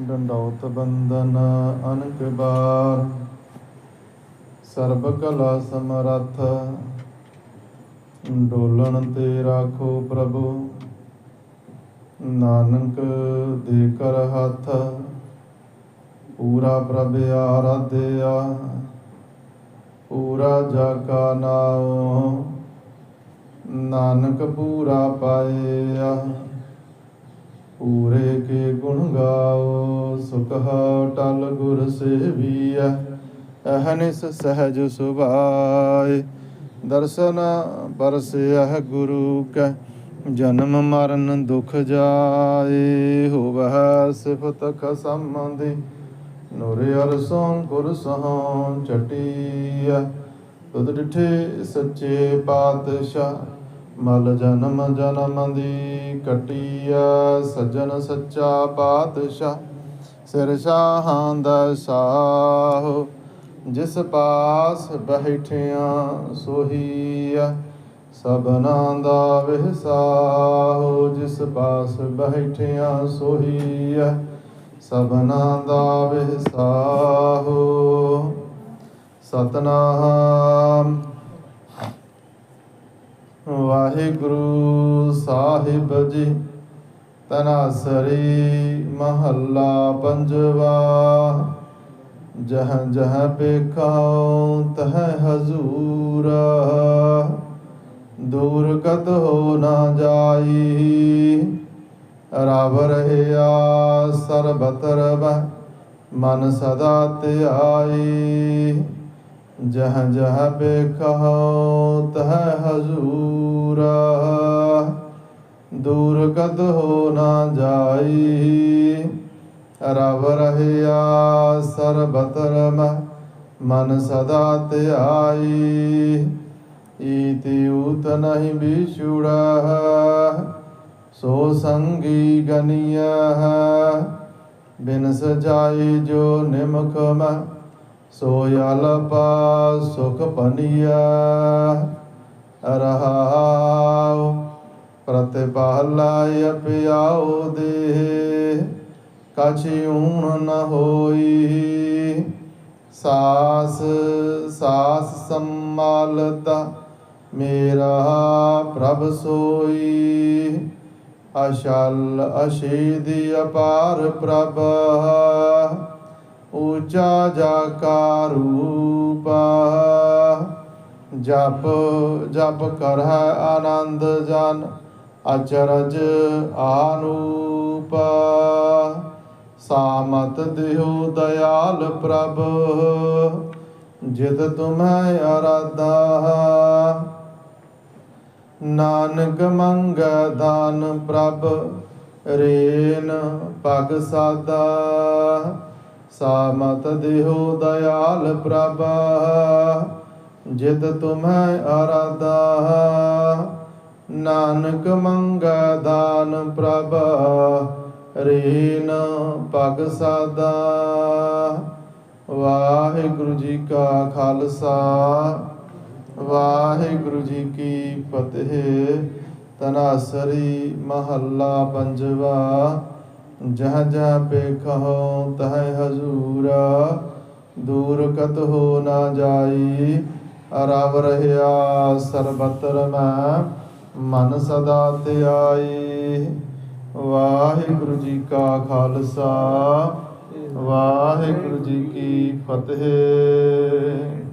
ਡੰਡੌਤ ਬੰਦਨ ਅਨਕ ਬਾਰ, ਸਰਬ ਕਲਾ ਸਮਰੱਥ, ਡੋਲਣ ਤੇ ਰਾਖੋ ਪ੍ਰਭੂ, ਨਾਨਕ ਦੇ ਕਰ ਹੱਥ, ਪੂਰਾ ਪ੍ਰਭ ਆਰਾਧਿਆ, ਪੂਰਾ ਜਾ ਕਾ ਨਾਉ, ਨਾਨਕ ਪੂਰਾ ਪਾਇਆ। ਪੂਰੇ ਕੇ ਗੁਣ ਗਾਓ, ਸੁਖ ਟਲ ਗੁਰ ਸੇਵੀਐ, ਅਹਨਿਸ ਸਹਜ ਸੁਭਾਏ, ਦਰਸ਼ਨ ਪਰਸਿਐ ਗੁਰੂ ਕੈ, ਜਨਮ ਮਰਨ ਦੁਖ ਜਾਏ, ਹੋਵਹਿ ਸਿਫਤ ਖਸਮੰਦੀ ਨੂਰ ਅਰਸੋਂ ਗੁਰ ਸਹੋਂ ਚਟੀਐ ਤੁਧ ਡਿਠੇ ਸੱਚੇ ਪਾਤਸ਼ਾਹ। ਮਲ ਜਨਮ ਜਨਮ ਦੀ ਕਟਿਆ ਸੱਜਣ ਸੱਚਾ ਪਾਤਸ਼ਾਹ। ਸਿਰ ਸ਼ਾਹਾਂ ਦਾ ਸਾਹੋ, ਜਿਸ ਪਾਸ ਬੈਠਿਆ ਸੋਹੀਆ ਸਭਨਾ ਦਾ ਵਿਹਸਾਹੋ ਜਿਸ ਪਾਸ ਬੈਠਿਆ ਸੋਹੀਆ ਸਭਨਾ ਦਾ ਵਿਹਸਾਹੋ ਸਤਨਾਮ ਵਾਹਿਗੁਰੂ ਸਾਹਿਬ ਜੀ। ਤਨਾਸਰੀ ਮਹੱਲਾ ਪੰਜਵਾ। ਜਹ ਜਹ ਪੇਖਾਉ ਤਹ ਹਜ਼ੂਰ। ਦੂਰ ਕਤ ਹੋ ਨਾ ਜਾਈ। ਰਵ ਰਹਿਆ ਸਰਬਤ ਰਵ। ਮਨ ਸਦਾ ਧਿਆਈ। ਜਹ ਜਹ ਬੇਖੋ ਤਹ ਹਜ਼ੂਰ, ਦੂਰ ਕਦ ਹੋ ਨਾ ਜਾਈ, ਰਵ ਰਹਿਆ ਸਰਬਤ ਰਮ ਮਨ ਸਦਾ ਧਿਆਈ, ਈਤੀ ਊਤ ਨਹੀਂ ਵਿਛੁੜਾ, ਸੋ ਸੰਗੀ ਗਨੀਆ ਬਿਨ ਸਜਾਈ ਜੋ ਨਿਮਖ ਮੈਂ ਸੋ ਅਲਪਾ ਸੁਖ ਪਨੀਆ ਰਹਾਉ ਪ੍ਰਤਿਪਾਲਾਇ ਪਿਆਉ ਦੇ ਕਛਿ ਊਣ ਨ ਹੋਈ। ਸਾਸ ਸਾਸ ਸੰਮਾਲਤਾ ਮੇਰਾ ਪ੍ਰਭ ਸੋਈ, ਅਸ਼ਲ ਅਸ਼ੇਦੀ ਅਪਾਰ ਪ੍ਰਭ। ਉਚਾ ਜਾ ਜਪ ਜਪ ਕਰ ਆਨੰਦ ਜਨ, ਅਚਰਜ ਆਨੂਪ। ਸਾਮਤ ਦਿਓ ਦਇਆਲ ਪ੍ਰਭ, ਜਿਤ ਤੁਮੈ ਅਰਾਧਾ। ਨਾਨਕ ਮੰਗ ਦਾਨ ਪ੍ਰਭ, ਰੇਨ ਪਗ ਸਾਦਾ। ਸਾਮਤ ਦਿਓ ਦਇਆਲ ਪ੍ਰਭ, ਜਿਤ ਤੁਮੈ ਅਰਾਧਾ ਨਾਨਕ ਮੰਗ ਦਾਨ ਪ੍ਰਭ, ਰੇਨ ਪਗ ਸਾਦਾ। ਵਾਹਿਗੁਰੂ ਜੀ ਕਾ ਖਾਲਸਾ, ਵਾਹਿਗੁਰੂ ਜੀ ਕੀ ਫਤਿਹ। ਤਨਾਸਰੀ ਮਹੱਲਾ ਪੰਜਵਾ। ਜਹ ਜਹ ਪੇਖੋ ਤਹ ਹਜ਼ੂਰਾ, ਦੂਰ ਕਤ ਹੋ ਨਾ ਜਾਈ ਰਵ ਰਹਿਆ ਸਰਬਤਰ ਮੈਂ, ਮਨ ਸਦਾ ਧਿਆਈ ਵਾਹਿਗੁਰੂ ਜੀ ਕਾ ਖਾਲਸਾ, ਵਾਹਿਗੁਰੂ ਜੀ ਕੀ ਫਤਿਹ।